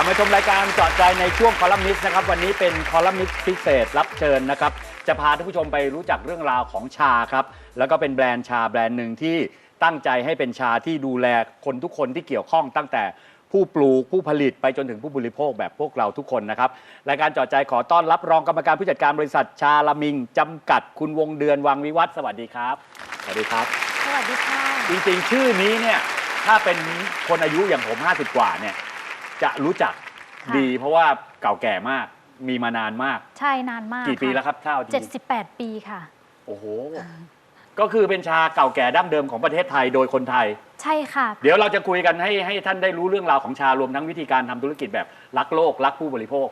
ลับมาชมรายการเจาะใจในช่วงคอลัมนิสต์นะครับ วันนี้เป็นคอลัมนิสต์พิเศษรับเชิญนะครับ จะพาท่านผู้ชมไปรู้จักเรื่องราวของชาครับ แล้วก็เป็นแบรนด์ชาแบรนด์หนึ่งที่ตั้งใจให้เป็นชาที่ดูแลคนทุกคนที่เกี่ยวข้องตั้งแต่ผู้ปลูกผู้ผลิตไปจนถึงผู้บริโภคแบบพวกเราทุกคนนะครับ รายการเจาะใจขอต้อนรับรองกรรมการผู้จัดการบริษัทชาลามิงจำกัดคุณวงเดือนวังวิวัฒน์สวัสดีครับ สวัสดีครับ สวัสดีค่ะ จริงๆ ชื่อนี้เนี่ยถ้าเป็นคนอายุอย่างผม 50 กว่าเนี่ย จะรู้จักค่ะ ดีเพราะว่าเก่าแก่มากมีมานานมาก ใช่นานมากกี่ปีแล้วครับเท่าจริง78 ปีค่ะโอ้โห ก็คือเป็นชาเก่าแก่ดั้งเดิมของประเทศไทยโดยคนไทย ใช่ค่ะ เดี๋ยวเราจะคุยกันให้ให้ท่านได้รู้เรื่องราวของชารวมทั้งวิธีการทำธุรกิจแบบรักโลก รักผู้บริโภค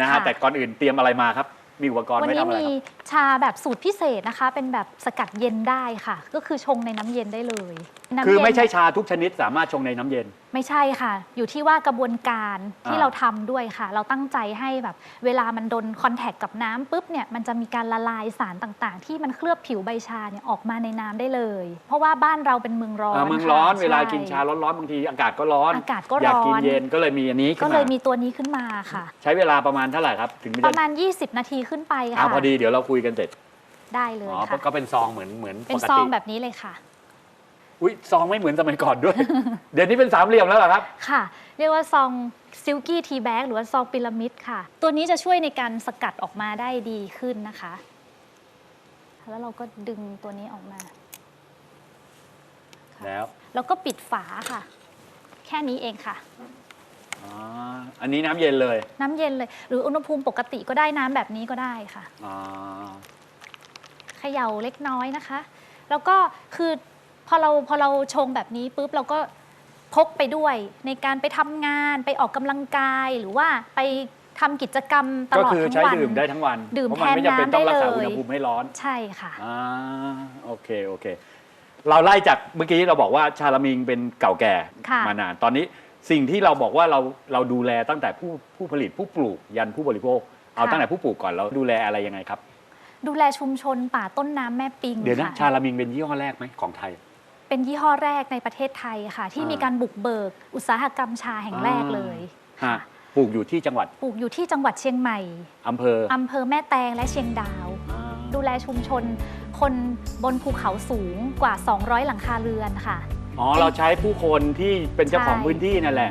นะฮะค่ะ แต่ก่อนอื่นเตรียมอะไรมาครับ มีอุปกรณ์วันไว้นี้ทำอะไรมีครับชาแบบสูตรพิเศษนะคะ เป็นแบบสกัดเย็นได้ค่ะ ก็คือชงในน้ำเย็นได้เลย น้ำคือเย็นไม่ใช่ชาทุกชนิดสามารถชงในน้ำเย็น ไม่ใช่ค่ะ อยู่ที่ว่ากระบวนการที่อ่า เราทำด้วยค่ะ เราตั้งใจให้แบบเวลามันโดนคอนแทคกับน้ำปุ๊บเนี่ยมันจะมีการละลายสารต่างๆ ที่มันเคลือบผิวใบชาเนี่ยออกมาในน้ำได้เลย เพราะว่าบ้านเราเป็นเมืองร้อนอ่าเมืองร้อนค่ะเวลาใช่ กินชาร้อนๆบางทีอากาศก็ร้อน อากาศก็อยากกินร้อนเย็นก็เลยมีอันนี้ขึ้ก็นเลยมามีตัวนี้ขึ้นมาค่ะ ใช้เวลาประมาณเท่าไหร่ครับ ถึงปจะระมาณ 20 นาทีขึ้นไปอ่าค่ะพอดีเดี๋ยวเราคุยกันเสร็จ ได้เลยอ๋อค่ะ ก็เป็นซองเหมือนเหมือนเป็นปกซอติงแบบนี้เลยค่ะ อุ้ยซองไม่เหมือนสมัยก่อนด้วย เดี๋ยวนี้เป็นสามเหลี่ยมแล้วเหรอครับ ค่ะ เรียกว่าซองซิลกี้ทีแบ็กหรือว่าซองพีระมิดค่ะ ตัวนี้จะช่วยในการสกัดออกมาได้ดีขึ้นนะคะ แล้วเราก็ดึงตัวนี้ออกมาแล้วแล้วก็ปิดฝาค่ะ แค่นี้เองค่ะ อ๋ออันนี้น้ำเย็นเลยน้ำเย็นเลย หรืออุณหภูมิปกติก็ได้น้ำแบบนี้ก็ได้ค่ะ อ๋อ เขย่าเล็กน้อยนะคะ แล้วก็คือ พอเราพอเราชงแบบนี้ปุ๊บเราก็พกไปด้วยในการไปทำงานไปออกกำลังกายหรือว่าไปทำกิจกรรมตก็ลอดคือทั้งใช้วัน ดื่มได้ทั้งวันดื่มเพราะมันไม่จำเป็นแทนน้ำต้องรักษาได้เลย อุณหภูมิให้ร้อนใช่ค่ะ อ่าโอเคโอเค เราไล่จากเมื่อกี้เราบอกว่าชาลามิงเป็นเก่าแก่ค่ะ มานานตอนนี้สิ่งที่เราบอกว่าเราเราดูแลตั้งแต่ผู้ผู้ผลิตผู้ปลูกยันผู้บริโภค เอาตั้งแต่ผู้ปลูกก่อนเราดูแลอะไรยังไงครับ ดูแลชุมชนป่าต้นน้ำแม่ปิงเดี๋ยวนะค่ะชาลามิงเป็นยี่ห้อแรกไหมของไทย เป็นยี่ห้อแรกในประเทศไทยค่ะ ที่อ่ามีมีการบุกเบิก อุตสาหกรรมชาแห่งแรกเลยฮะปลูกอยู่ที่จังหวัดปลูกอยู่ที่จังหวัดเชียงใหม่อำเภออำเภอแม่แตงและเชียงดาวอ่าดูแลชุมชน คนบนภูเขาสูงกว่า 200 หลังคาเรือนค่ะ อ๋อ เราใช้ผู้คนที่เป็นเจ้าของใช่พื้นที่นั่นแหละ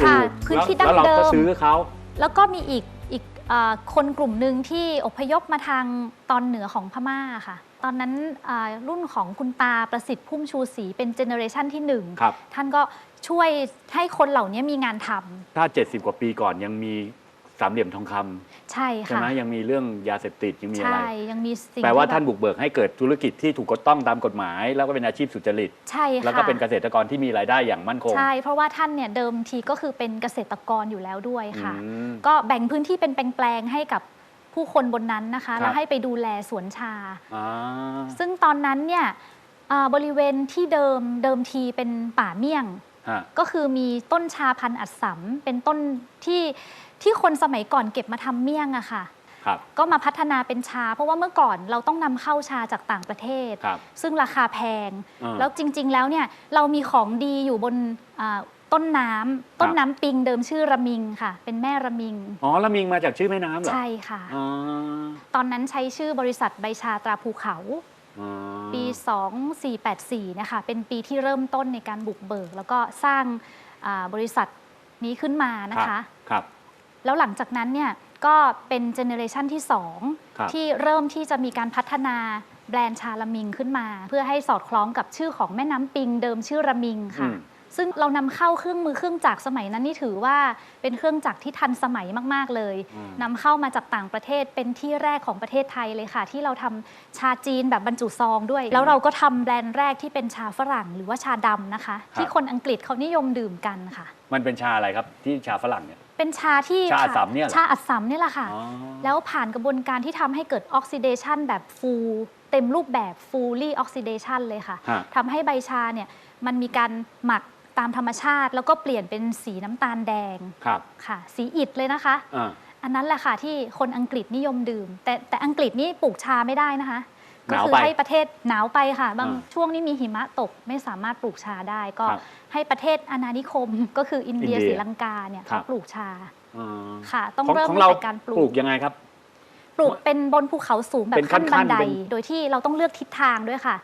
ค่ะปลูกพื้นที่แล้วแล้วเราดั้งเดิก็มซื้อเขาแล้วก็มีอีกอีกเออคนกลุ่มหนึ่งที่อพยพมาทางตอนเหนือของพม่าค่ะ ตอนนั้นอ่ารุ่นของคุณตาประสิทธิ์พุ่มชูศรีเป็นเจเนอเรชันที่หนึ่งครับ ท่านก็ช่วยให้คนเหล่านี้มีงานทำถ้า 70 กว่าปีก่อนยังมีสามเหลี่ยมทองคำใช่ใช่ค่ะไหมยังมีเรื่องยาเสพติดยังมีอะไร ใช่ยังมีสิ่งแปลว่าที่ท่านบบบุกเบิกให้เกิดธุรกิจที่ถูกกฎต้องตามกฎหมาย แล้วก็เป็นอาชีพสุจริต ใช่ค่ะ แล้วก็เป็นเกษตรกรที่มีรายได้อย่างมั่นคงใช่ เพราะว่าท่านเนี่ยเดิมทีก็คือเป็นเกษตรกรอยู่แล้วด้วยค่ะ อืม ก็แบ่งพื้นที่เป็นแปลงๆให้กับ ผู้คนบนนั้นนะคะครับแล้วให้ไปดูแลสวนชาอ่าซึ่งตอนนั้นเนี่ยอ่าบริเวณที่เดิมเดิมทีเป็นป่าเมี่ยงฮะก็คือมีต้นชาพันธุ์อัดสำเป็นต้นที่ที่คนสมัยก่อนเก็บมาทำเมี่ยงอะค่ะครับก็มาพัฒนาเป็นชา เพราะว่าเมื่อก่อนเราต้องนำเข้าชาจากต่างประเทศครับซึ่งราคาแพงอ่าแล้วจริง ๆ แล้วเนี่ยเรามีของดีอยู่บนอ่า ต้นน้ำต้นน้ำปิงเดิมชื่อระมิงค่ะ เป็นแม่ระมิง อ๋อละมิงมาจากชื่อแม่น้ำเหรอใช่ค่ะ อ๋อตอนนั้นใช้ชื่อบริษัทใบชาตราภูเขา อ๋อปี 2484 นะคะ เป็นปีที่เริ่มต้นในการบุกเบิก แล้วก็สร้างอ่าบริษัทนี้ขึ้นมานะรัคะบครับ แล้วหลังจากนั้นเนี่ยก็เป็นเจเนอเรชันที่ ครับ 2 ที่เริ่มที่จะมีการพัฒนาแบรนด์ชาละมิงขึ้นมา เพื่อให้สอดคล้องกับชื่อของแม่น้ำปิงเดิมชื่อระมิงอืค่ะ ม ซึ่งเรานำเข้าเครื่องมือเครื่องจักรสมัยนั้นนี่ถือว่าเป็นเครื่องจักรที่ทันสมัยมาก ๆ เลยอืมนำเข้ามาจากต่างประเทศเป็นที่แรกของประเทศไทยเลยค่ะ ที่เราทำชาจีนแบบบรรจุซองด้วย แล้วเราก็ทำแบรนด์แรกที่เป็นชาฝรั่งหรือว่าชาดำนะคะ ที่คนอังกฤษเขานิยมดื่มกันค่ะ มันเป็นชาอะไรครับที่ชาฝรั่งเนี่ยเป็นชาที่ชาอัดสำเนี่ยเหรอชาอัดสำเนี่ยแหละค่ะอ๋อแล้วผ่านกระบวนการที่ทำให้เกิดออกซิเดชันแบบฟูลเต็มรูปแบบ fully oxidation เลยค่ะฮะทำให้ใบชาเนี่ยมันมีการหมัก ตามธรรมชาติ แล้วก็เปลี่ยนเป็นสีน้ำตาลแดงครับ ค่ะ สีอิฐเลยนะคะ อ่า อันนั้นแหละค่ะที่คนอังกฤษนิยมดื่ม แต่แต่อังกฤษนี่ปลูกชาไม่ได้นะคะหก็นาวคืไปให้ประเทศหนาวไปค่ะ บางอ่าช่วงนี้มีหิมะตกไม่สามารถปลูกชาได้ ก็ครับให้ประเทศอาณานิคม ก็คืออินเดียอินเดียศรีลังกาเนี่ยครัเขาบ ปลูกชาอ่าค่ะ ต้องของเริ่มของเราจากการปลูปลูกกยังไงครับ ปลูกเป็นบนภูเขาสูงแบเป็บนขั้นขั้บันนๆได เป็น โดยที่เราต้องเลือกทิศทางด้วยค่ะ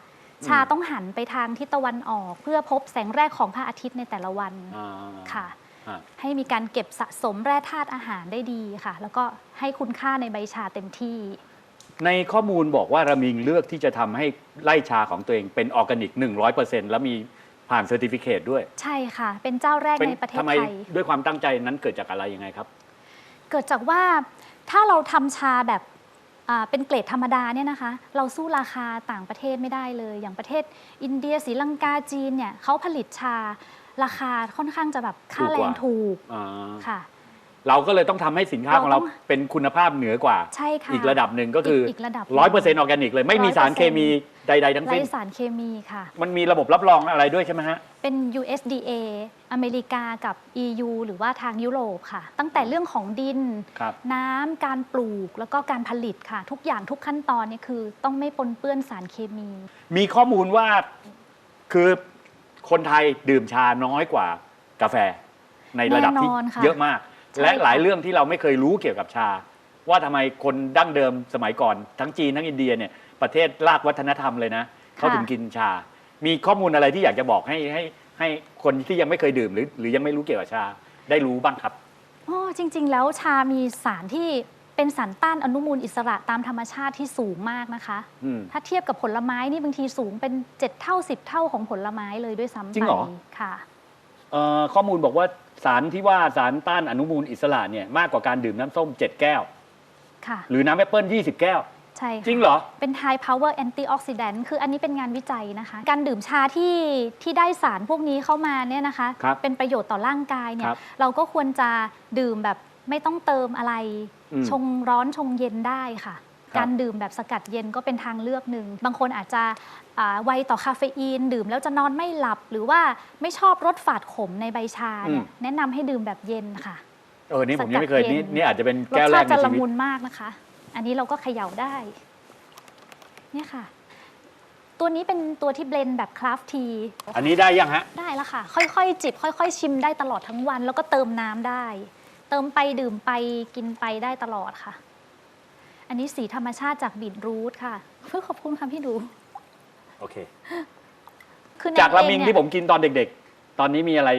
ชาอืมต้องหันไปทางทิศตะวันออก เพื่อพบแสงแรกของพระอาทิตย์ในแต่ละวันอ่าค่ะฮะให้มีการเก็บสะสมแร่ธาตุอาหารได้ดีค่ะ แล้วก็ให้คุณค่าในใบชาเต็มที่ ในข้อมูลบอกว่าระมิงเลือกที่จะทำให้ไร่ชาของตัวเองเป็นออร์แกนิก 100%แล้วมีผ่านเซอร์ติฟิเคตด้วย ใช่ค่ะ เป็นเจ้าแรกเป็นในประเทศทำไมไทย ด้วยความตั้งใจนั้นเกิดจากอะไรยังไงครับ เกิดจากว่าถ้าเราทำชาแบบอ่า เป็นเกรดธรรมดาเนี่ยนะคะ เราสู้ราคาต่างประเทศไม่ได้เลย อย่างประเทศอินเดียศรีลังกาจีนเนี่ยเขาผลิตชาราคาค่อนข้างจะแบบค่าแรถูกกงว่าถูกอ่าค่ะ เราก็เลยต้องทำให้สินค้าของเราเราต้องเป็นคุณภาพเหนือกว่า ใช่ค่ะ อีกระดับหนึ่งก็คืออีกระดับร้อยเปอร์เซ็นต์ออร์แกนิกเลยไม่มีสารเคมี ใด ๆ ทั้งไร้สิ้น สารเคมีค่ะ มันมีระบบรับรองอะไรด้วยใช่ไหมฮะ เป็น USDA อเมริกากับ EU หรือว่าทางยุโรปค่ะ ตั้งแต่เรื่องของดิน ครับ น้ำ การปลูก แล้วก็การผลิตค่ะ ทุกอย่างทุกขั้นตอนเนี่ยคือ ต้องไม่ปนเปื้อนสารเคมี มีข้อมูลว่าคือคนไทยดื่มชาน้อยกว่ากาแฟ ในระดับที่แน่นอนค่ะเยอะมาก ใช่และหลายค่ะ เรื่องที่เราไม่เคยรู้เกี่ยวกับชา ว่าทำไมคนดั้งเดิมสมัยก่อนทั้งจีนทั้งอินเดียเนี่ย ประเทศรากวัฒนธรรมเลยนะเขาถึงกินชา มีข้อมูลอะไรที่อยากจะบอกให้ให้ให้คนที่ยังไม่เคยดื่ม หรือหรือยังไม่รู้เกี่ยวกับชาได้รู้บ้างครับอ๋อจริง ๆ แล้วชามีสารที่เป็นสารต้านอนุมูลอิสระตามธรรมชาติที่สูงมากนะคะอืมถ้าเทียบกับผลไม้นี่บางทีสูงเป็น 7 เท่า 10 เท่าของผลไม้เลยด้วยซ้ำจริไปงเหรอค่ะเอ่อข้อมูลบอกว่าสารที่ว่าสารต้านอนุมูลอิสระเนี่ยมากกว่าการดื่มน้ำส้ม 7 แก้ว ค่ะ หรือน้ำแอปเปิล20 แก้ว ใช่ค่ะจริงเหรอ เป็น high power antioxidant คืออันนี้เป็นงานวิจัยนะคะ การดื่มชาที่ที่ได้สารพวกนี้เข้ามาเนี่ยนะคะ ครับเป็นประโยชน์ต่อร่างกายเนี่คย รับเราก็ควรจะดื่มแบบไม่ต้องเติมอะไร อืมชงร้อนชงเย็นได้ค่ะ ครับ การดื่มแบบสกัดเย็นก็เป็นทางเลือกหนึ่ง บางคนอาจจะอ่าไวต่อคาเฟอีน ดื่มแล้วจะนอนไม่หลับ หรือว่าไม่ชอบรสฝาดขมในใบชาเนี่ยแนะนำให้ดื่มแบบเย็นค่ะ เออ นี่ผมยังไม่เคย สกัดเย็น นี่นี่อาจจะเป็นรสแก้วแรชากติในจะชีละวิตมุนมากนะคะ อันนี้เราก็เขย่าได้ เนี่ยค่ะ ตัวนี้เป็นตัวที่เบลนด์แบบคราฟทีอันนี้ได้ยังฮะ ได้แล้วค่ะ ค่อยๆ จิบ ค่อยๆ ชิมได้ตลอดทั้งวัน แล้วก็เติมน้ำได้ เติมไปดื่มไปกินไปได้ตลอดค่ะ อันนี้สีธรรมชาติจากบีทรูทค่ะเพื่อขอบคุณค่ะพี่ดู โอเค คือจากละมิงแนนเอที่เยผมกินตอนเด็ก ๆ ตอนนี้มีอะไร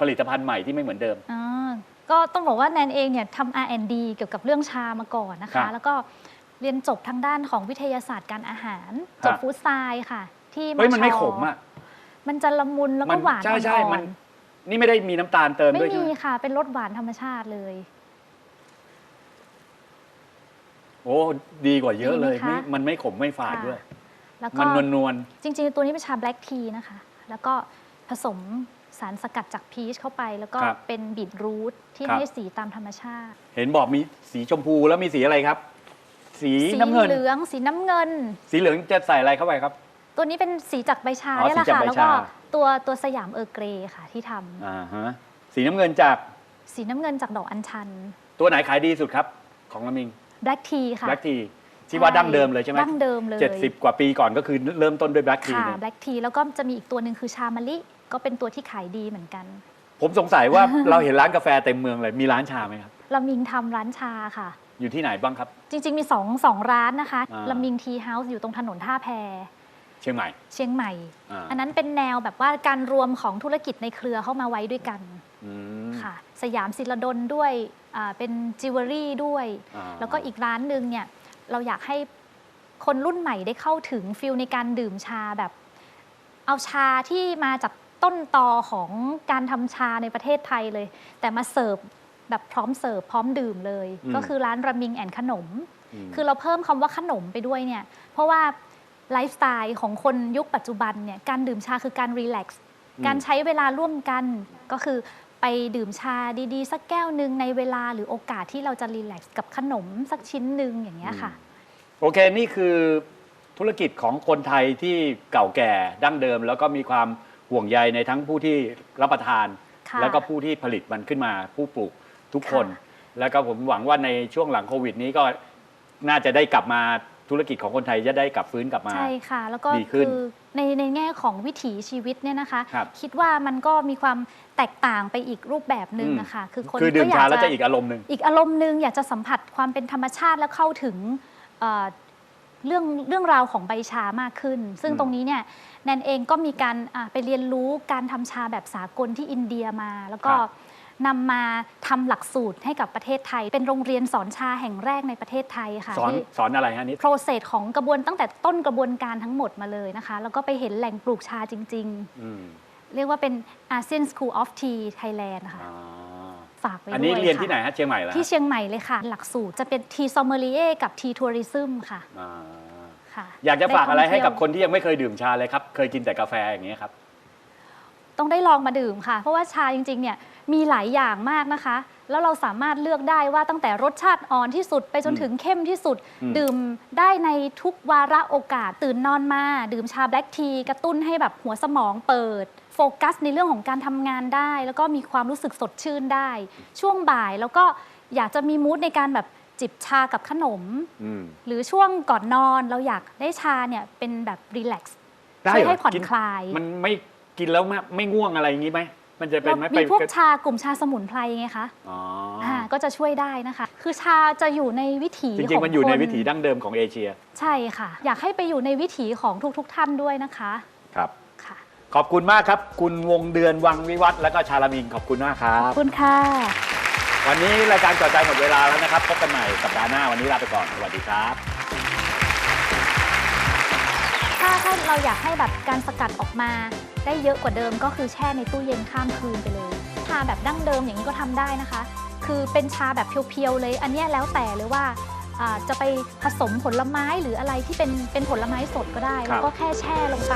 ผลิตภัณฑ์ใหม่ที่ไม่เหมือนเดิมอ่า ก็ต้องบอกว่าแนนเองเนี่ยทำ R&D เกี่ยวกับเรื่องชามาก่อนนะครัคะ บแล้วก็เรียนจบทางด้านของวิทยาศาสตร์การอาหารครับจบฟู้ดไซน์ค่ะ ที่เฮ้ยมันไม่ชขมอะมันจะละมุนแล้วมัก็หวานใช่ใช่อ่อมัน นนี่ไม่ได้มีน้ำตาลเติมๆไม่ด้วยใช่มีไหมค่ะ เป็นรสหวานธรรมชาติเลยโอ้ดีกว่าเยอะเลยดีไหมคะไม่มันไม่ขมไม่ฝาดค่ะด้วย แล้วก็ มันนวลนวลจริงๆ ตัวนี้เป็นชาแบล็กทีนะคะ แล้วก็ผสม สารสกัดจากพีชเข้าไป แล้วก็เป็นบีทรูทที่ให้สีตามธรรมชาติๆเห็นบอกมีสีชมพูแล้วมีสีอะไรครับสีน้ำเงิน เหลือง สีน้ำเงิน สีเหลืองจะใส่อะไรเข้าไปครับ ตัวนี้เป็นสีจากใบชาอ๋อเนี่ยแหละสีจากค่ะ ใบแล้วก็ชา ตัวตัวสยามเออร์เกรค่ะที่ทำอ่าฮะสีน้ำเงินจากสีน้ำเงินจากดอกอัญชันตัวไหนขายดีสุดครับ ของละมิงแบล็กทีค่ะ แบล็กทีที่ว่าดั้งเดิมเลยใช่ไหมดั้งเดิมเลย เจ็ดสิบกว่าปีก่อนก็คือเริ่มต้นด้วยแบล็กทีค่ะเนี่ย แบล็กทีแล้วก็จะมีอีกตัวหนึ่งคือชามะลิ ก็เป็นตัวที่ขายดีเหมือนกัน ผมสงสัยว่า เราเห็นร้านกาแฟเต็มเมืองเลยมีร้านชาไหมครับละมิงทำร้านชาค่ะ อยู่ที่ไหนบ้างครับ จริง ๆ มีสองสองร้านนะคะอ่าละมิงทีเฮาส์อยู่ตรงถนนท่าแพ เชียงใหม่ เชียงใหม่ อ่า อันนั้นเป็นแนวแบบว่าการรวมของธุรกิจในเครือเข้ามาไว้ด้วยกันอืม ค่ะ สยามศิลดลด้วยอ่าเป็นจิวเวลรี่ด้วย อ่า แล้วก็อีกร้านหนึ่งเนี่ยเราอยากให้คนรุ่นใหม่ได้เข้าถึงฟิลในการดื่มชาแบบ เอาชาที่มาจาก ต้นตอของการทำชาในประเทศไทยเลย แต่มาเสิร์ฟแบบพร้อมเสิร์ฟพร้อมดื่มเลยก็คือร้านรามิงแอนขนมมคือเราเพิ่มคำว่าขนมไปด้วยเนี่ย เพราะว่าไลฟ์สไตล์ของคนยุคปัจจุบันเนี่ย การดื่มชาคือการรีแลกซ์อืมการใช้เวลาร่วมกันก็คือไปดื่มชาดีๆ สักแก้วหนึ่งในเวลาหรือโอกาสที่เราจะรีแลกซ์กับขนมสักชิ้นหนึ่งอย่างเงี้ยค่ะ โอเค นี่คือธุรกิจของคนไทยที่เก่าแก่ดั้งเดิม แล้วก็มีความ ห่วงใยในทั้งผู้ที่รับประทาน ค่ะแล้วก็ผู้ที่ผลิตมันขึ้นมาผู้ปลูกทุกคน ค่ะแล้วก็ผมหวังว่าในช่วงหลังโควิดนี้ก็น่าจะได้กลับมาธุรกิจของคนไทยจะได้กลับฟื้นกลับมา ใช่ค่ะ แล้วก็ดีขึ้นคือในในแง่ของวิถีชีวิตเนี่ยนะคะครับคิดว่ามันก็มีความแตกต่างไปอีกรูปแบบหนึ่งอืมนะคะคือคนคือดื่มก็อยาชากแล้วจะอีกอารมณ์หนึ่ง อีกอารมณ์หนึ่งอยากจะสัมผัสความเป็นธรรมชาติแล้วเข้าถึงเอ่อ เรื่องเรื่องราวของใบชามากขึ้น ซึ่งอืมตรงนี้เนี่ยแนนเองก็มีการอ่าไปเรียนรู้การทำชาแบบสากลที่อินเดียมา แล้วก็นำมาทำหลักสูตรให้กับประเทศไทย เป็นโรงเรียนสอนชาแห่งแรกในประเทศไทยค่ะสอนที่สอนอะไรฮะนิดโปรเซสของกระบวนตั้งแต่ต้นกระบวนการทั้งหมดมาเลยนะคะ แล้วก็ไปเห็นแหล่งปลูกชาจริงอืมๆเรียกว่าเป็น ASEAN School of Tea Thailand ค่ะอ่า ฝากไว้ด้วยอันนี้เรียนค่ะที่ไหนฮะเชียงใหม่เหรอฮะที่เชียงใหม่เลยค่ะ หลักสูตรจะเป็น Tea Sommelier กับ Tea Tourism ค่ะอ่าค่ะ อยากจะฝากอะไรให้กับด้คนที่ยังไม่เคยดื่มชาเลยครับ เคยกินแต่กาแฟอย่างเงี้ยครับ ต้องได้ลองมาดื่มค่ะ เพราะว่าชาจริงๆเนี่ยมีหลายอย่างมากนะคะ แล้วเราสามารถเลือกได้ว่าตั้งแต่รสชาติอ่อนที่สุดไปจนถึงเข้มที่สุดอืมดื่มได้ในทุกวาระโอกาสตื่นนอนมา ดื่มชาแบล็กทีกระตุ้นให้แบบหัวสมองเปิดโฟกัสในเรื่องของการทำงานได้ แล้วก็มีความรู้สึกสดชื่นได้ ช่วงบ่ายแล้วก็อยากจะมีมูดในการแบบจิบชากับขนมอืมหรือช่วงก่อนนอนเราอยากได้ชาเนี่ยเป็นแบบรีแลกซ์ได้ช่วยเหรอให้ผ่อนกินคลาย มันไม่กินแล้วไม่ไม่ง่วงอะไรอย่างงี้ไหม มันจะเป็นเราไหมมีพวกไปชากลุ่มชาสมุนไพรไงคะอ๋ออ่าก็จะช่วยได้นะคะ คือชาจะอยู่ในวิถีจริง ๆ มันอยู่ในขควิถีดั้งเดิมของเอเชีย ใช่ค่ะ อยากให้ไปอยู่ในวิถีของทุกๆทท่านด้วยนะคะ ครับ ค่ะ ขอบคุณมากครับ คุณวงเดือนวังวิวัฒน์แล้วก็ชาลามิงขอบคุณมากครัขอบบ คุณค่ะ วันนี้รายการจอดใจหมดเวลาแล้วนะครับพบกันใหม่สัปดาห์หน้าวันนี้ลาไปก่อน สวัสดีครับ ถ้าถ้าเราอยากให้แบบการสกัดออกมา ได้เยอะกว่าเดิมก็คือแช่ในตู้เย็นข้ามคืนไปเลย ชาแบบดั้งเดิมอย่างนี้ก็ทำได้นะคะ คือเป็นชาแบบเพียวๆเลย อันเนี้ยแล้วแต่เลยว่าอ่าจะไปผสมผลไม้หรืออะไรที่เป็นเป็นผลไม้สดก็ได้ครับแล้วก็แค่แช่ลงไป